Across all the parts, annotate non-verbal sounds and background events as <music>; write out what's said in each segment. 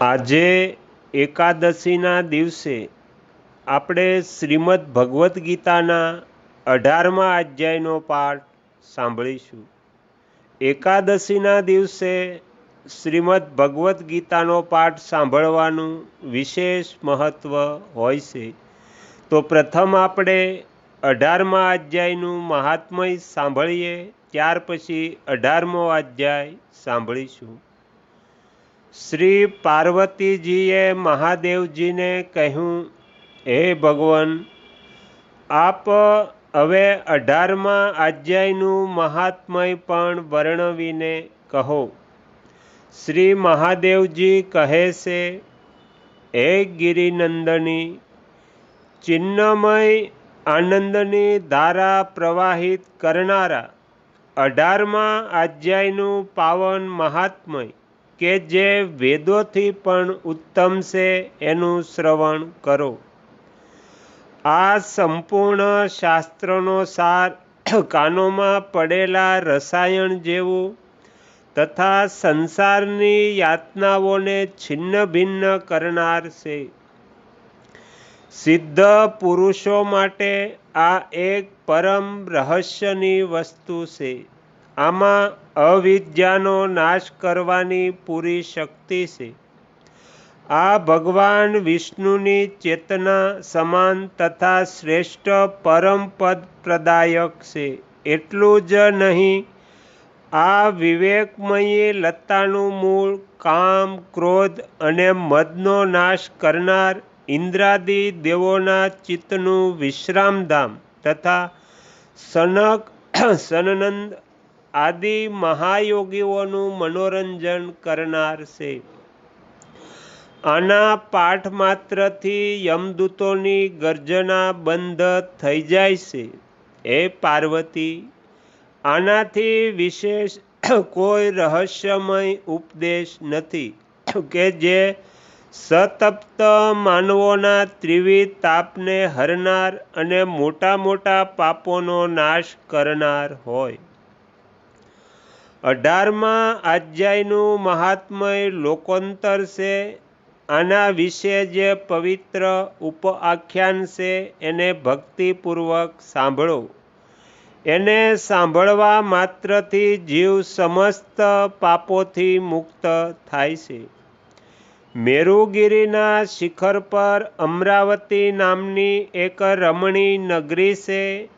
આજે એકાદશીના દિવસે આપણે શ્રીમદ ભગવદ્ ગીતાના અઢારમા અધ્યાયનો પાઠ સાંભળીશું. એકાદશીના દિવસે શ્રીમદ ભગવદ્ ગીતાનો પાઠ સાંભળવાનું વિશેષ મહત્ત્વ હોય છે. તો પ્રથમ આપણે અઢારમા અધ્યાયનું મહાત્મય સાંભળીએ, ત્યાર પછી અઢારમો અધ્યાય સાંભળીશું. શ્રી પાર્વતીજીએ મહાદેવજીને કહ્યું, હે ભગવાન, આપ હવે અઢારમા અધ્યાયનું મહાત્મય પણ વર્ણવીને કહો. શ્રી મહાદેવજી કહે છે, હે ગિરિનંદની, ચિન્નમય આનંદની ધારા પ્રવાહિત કરનારા અઢારમા અધ્યાયનું પાવન મહાત્મય કે જે વેદોથી પણ ઉત્તમ છે એનું શ્રવણ કરો. આ સંપૂર્ણ શાસ્ત્રનો સાર <coughs> કાનોમાં પડેલા રસાયણ જેવું તથા સંસારની યાતનાઓને છિન્ન ભિન્ન કરનાર છે. સિદ્ધ પુરુષો માટે આ એક પરમ રહસ્યની વસ્તુ છે. આમાં અવિદ્યાનો નાશ કરવાની પૂરી શક્તિ છે. આ ભગવાન વિષ્ણુની ચેતના સમાન તથા શ્રેષ્ઠ પરમપદ પ્રદાયક છે. એટલું જ નહીં, આ વિવેકમયી લતાનું મૂળ કામ, ક્રોધ અને મદનો નાશ કરનાર ઇન્દ્રાદિ દેવોના ચિત્તનું વિશ્રામધામ તથા સનક, સનનંદ આદિ મહાયોગીઓનું મનોરંજન કરનાર છે. આના પાઠ માત્રથી યમદૂતોની ગર્જના બંધ થઈ જાય છે. હે પાર્વતી, આનાથી વિશેષ કોઈ રહસ્યમય ઉપદેશ નથી કે જે સતપ્ત માનવોના ત્રિવિધ તાપને હરનાર અને મોટા મોટા પાપોનો નાશ કરનાર હોય. અઢારમા અધ્યાયનું મહાત્મય લોકોંતર છે. આના વિશે જે પવિત્ર ઉપઆખ્યાન છે એને ભક્તિપૂર્વક સાંભળો. એને સાંભળવા માત્રથી જીવ સમસ્ત પાપોથી મુક્ત થાય છે. મેરુગીરીના શિખર પર અમરાવતી નામની એક રમણી નગરી છે.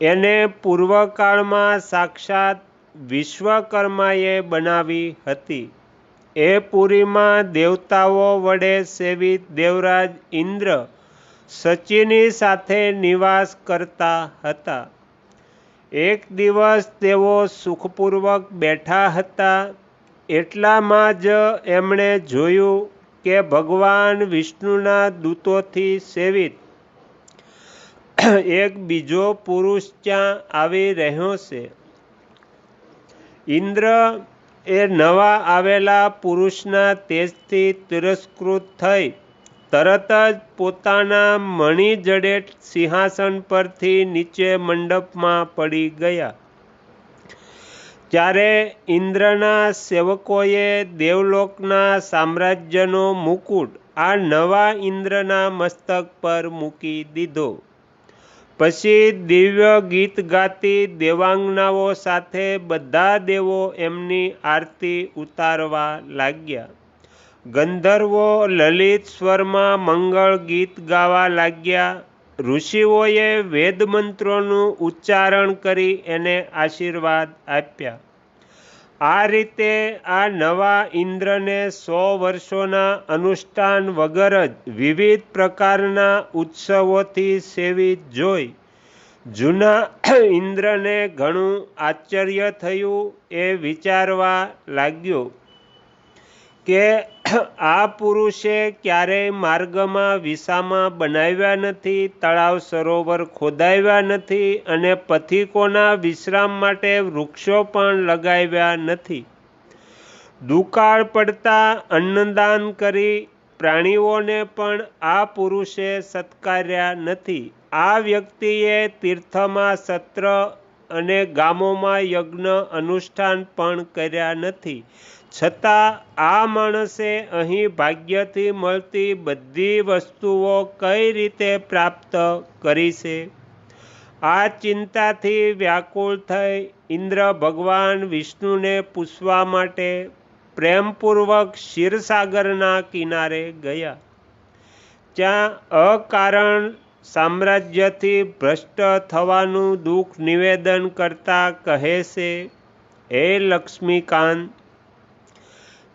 એને પૂર્વકાળમાં સાક્ષાત વિશ્વકર્માએ બનાવી હતી. એ પુરીમાં દેવતાઓ વડે સેવિત દેવરાજ ઇન્દ્ર સચિની સાથે નિવાસ કરતા હતા. એક દિવસ તેઓ સુખપૂર્વક બેઠા હતા. એટલામાં જ એમણે જોયું કે ભગવાન વિષ્ણુના દૂતોથી સેવિત એક બીજો પુરુષ ત્યાં આવી રહ્યો છે. ઇન્દ્ર એ નવા આવેલા પુરુષના તેજથી તિરસ્કૃત થઈ તરત જ પોતાના મણિજડેટ સિંહાસન પરથી નીચે મંડપમાં પડી ગયા. ત્યારે ઇન્દ્રના સેવકોએ દેવલોકના સામ્રાજ્યનો મુકુટ આ નવા ઇન્દ્રના મસ્તક પર મૂકી દીધો. પછી દિવ્ય ગીત ગાતી દેવાંગનાઓ સાથે બધા દેવો એમની આરતી ઉતારવા લાગ્યા. ગંધર્વો લલિત સ્વરમાં મંગળ ગીત ગાવા લાગ્યા. ઋષિઓએ વેદમંત્રોનું ઉચ્ચારણ કરી એને આશીર્વાદ આપ્યા. આ રીતે આ નવા ઇન્દ્રને સો વર્ષોના અનુષ્ઠાન વગર જ વિવિધ પ્રકારના ઉત્સવોથી સેવિત જોઈ, જૂના ઇન્દ્રને ઘણું આશ્ચર્ય થયું એ વિચારવા લાગ્યો. કે <clears throat> આ પુરુષે ક્યારેય માર્ગમાં વિસામાં બનાવ્યા નથી, તળાવ સરોવર ખોદાવ્યા નથી અને પથિકોના વિશ્રામ માટે વૃક્ષો પણ લગાવ્યા નથી. દુકાળ પડતા અન્નદાન કરી પ્રાણીઓને પણ આ પુરુષે સત્કાર્યા નથી. આ વ્યક્તિએ તીર્થમાં સત્ર અને ગામોમાં યજ્ઞ અનુષ્ઠાન પણ કર્યા નથી. છતાં આ માણસે અહીં ભાગ્યથી મળતી બધી વસ્તુઓ કઈ રીતે પ્રાપ્ત કરી છે? આ ચિંતાથી વ્યાકુળ થઈ ઇન્દ્ર ભગવાન વિષ્ણુને પૂછવા માટે પ્રેમપૂર્વક ક્ષીરસાગરના કિનારે ગયા. ત્યાં અકારણ સામ્રાજ્યથી ભ્રષ્ટ થવાનું દુઃખ નિવેદન કરતા કહે છે, હે લક્ષ્મીકાંત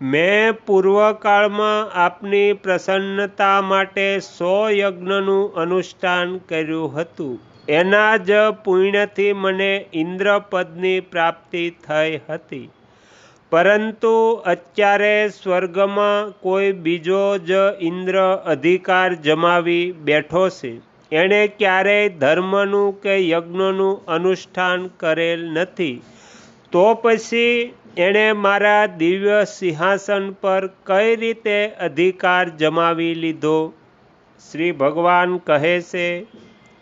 મેં પૂર્વકાળમાં આપની પ્રસન્નતા માટે સો યજ્ઞનું અનુષ્ઠાન કર્યું હતું. એના જ પુણ્યથી મને ઇન્દ્રપદની પ્રાપ્તિ થઈ હતી. પરંતુ અત્યારે સ્વર્ગમાં કોઈ બીજો જ ઇન્દ્ર અધિકાર જમાવી બેઠો છે. એણે ક્યારેય ધર્મનું કે યજ્ઞનું અનુષ્ઠાન કરેલ નથી. તો પછી એણે મારા દિવ્ય સિંહાસન પર કઈ રીતે અધિકાર જમાવી લીધો? શ્રી ભગવાન કહે છે,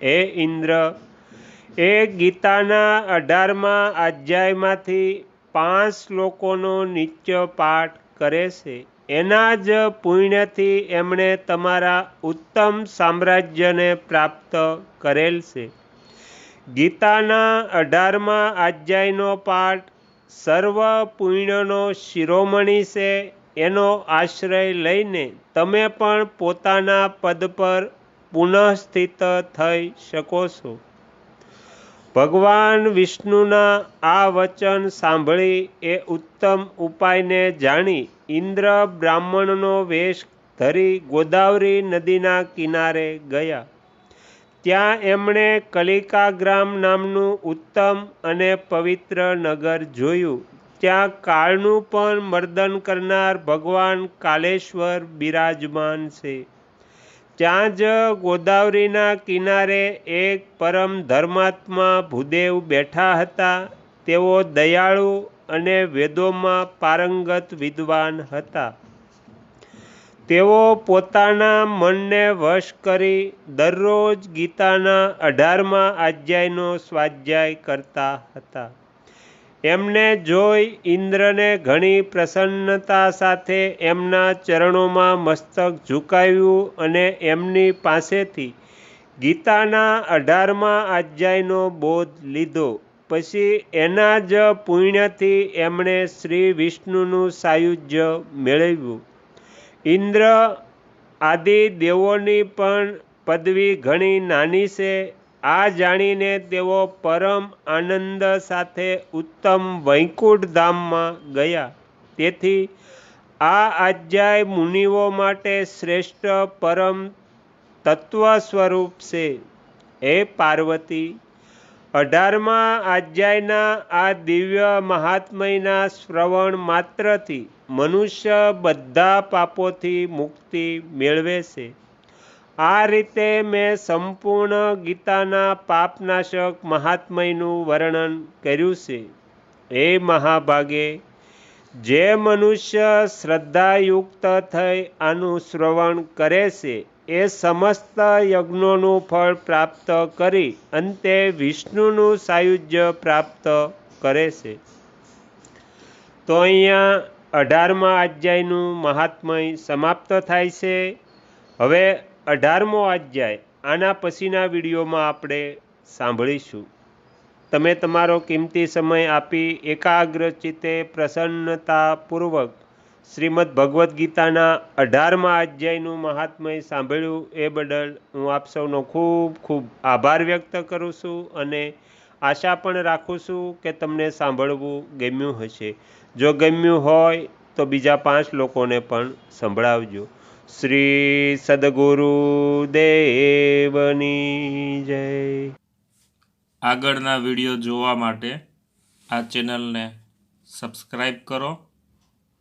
હે ઇન્દ્ર, એ ગીતાના અઢારમાં અધ્યાયમાંથી પાંચ શ્લોકોનો નિત્ય પાઠ કરે છે. એના જ પુણ્યથી એમણે તમારા ઉત્તમ સામ્રાજ્યને પ્રાપ્ત કરેલ છે. ગીતાના અઢારમાં અધ્યાયનો પાઠ સર્વ પુણ્યનો શિરોમણી છે, એનો આશ્રય લઈને તમે પણ પોતાના પદ પર પુનઃસ્થિત થઈ શકો છો. ભગવાન વિષ્ણુના આ વચન સાંભળી એ ઉત્તમ ઉપાયને જાણી ઇન્દ્ર બ્રાહ્મણનો વેશ ધરી ગોદાવરી નદીના કિનારે ગયા. ત્યાં એમણે કલિકાગ્રામ નામનું ઉત્તમ અને પવિત્ર નગર જોયું. ત્યાં કાળનું પણ મર્દન કરનાર ભગવાન કાલેશ્વર બિરાજમાન છે. ત્યાં જ ગોદાવરીના કિનારે એક પરમ ધર્માત્મા ભૂદેવ બેઠા હતા. તેઓ દયાળુ અને વેદોમાં પારંગત વિદ્વાન હતા. તેઓ પોતાના મનને વશ કરી દરરોજ ગીતાના અઢારમાં અધ્યાયનો સ્વાધ્યાય કરતા હતા. એમને જોઈ ઇન્દ્રને ઘણી પ્રસન્નતા સાથે એમના ચરણોમાં મસ્તક ઝુકાવ્યું અને એમની પાસેથી ગીતાના અઢારમાં અધ્યાયનો બોધ લીધો. પછી એના જ પુણ્યથી એમણે શ્રી વિષ્ણુનું સાયુજ્ય મેળવ્યું. ઇન્દ્ર આદિ દેવોની પણ પદવી ઘણી નાની છે. આ જાણીને તેઓ પરમ આનંદ સાથે ઉત્તમ વૈકુંઠ ધામમાં ગયા. તેથી આ આજ્યાય મુનિઓ માટે શ્રેષ્ઠ પરમ તત્વ સ્વરૂપ છે. હે પાર્વતી અઢારમાં અધ્યાયના આ દિવ્ય મહાત્મયના શ્રવણ માત્રથી મનુષ્ય બધા પાપોથી મુક્તિ મેળવે છે. આ રીતે મેં સંપૂર્ણ ગીતાના પાપનાશક મહાત્મયનું વર્ણન કર્યું છે. એ મહાભાગે, જે મનુષ્ય શ્રદ્ધાયુક્ત થઈ આનું શ્રવણ કરે છે એ સમસ્ત યજ્ઞોનું ફળ પ્રાપ્ત કરી અંતે વિષ્ણુનું સાયુજ્ય પ્રાપ્ત કરે છે. તો અહીંયા અઢારમા અધ્યાયનું મહાત્મય સમાપ્ત થાય છે. હવે અઢારમો અધ્યાય, આના પછીના વિડીયોમાં આપણે સાંભળીશું. તમે તમારો કિંમતી સમય આપી એકાગ્ર ચિત્તે પ્રસન્નતાપૂર્વક શ્રીમદ ભગવદ્ ગીતાના અઢારમા અધ્યાયનું મહાત્મય સાંભળ્યું એ બદલ હું આપ સૌનો ખૂબ ખૂબ આભાર વ્યક્ત કરું છું અને આશા પણ રાખું છું કે તમને સાંભળવું ગમ્યું હશે. જો ગમ્યું હોય તો બીજા પાંચ લોકોને પણ સંભળાવજો. શ્રી સદગુરુ દેવની જય. આગળના વીડિયો જોવા માટે આ ચેનલને સબસ્ક્રાઈબ કરો.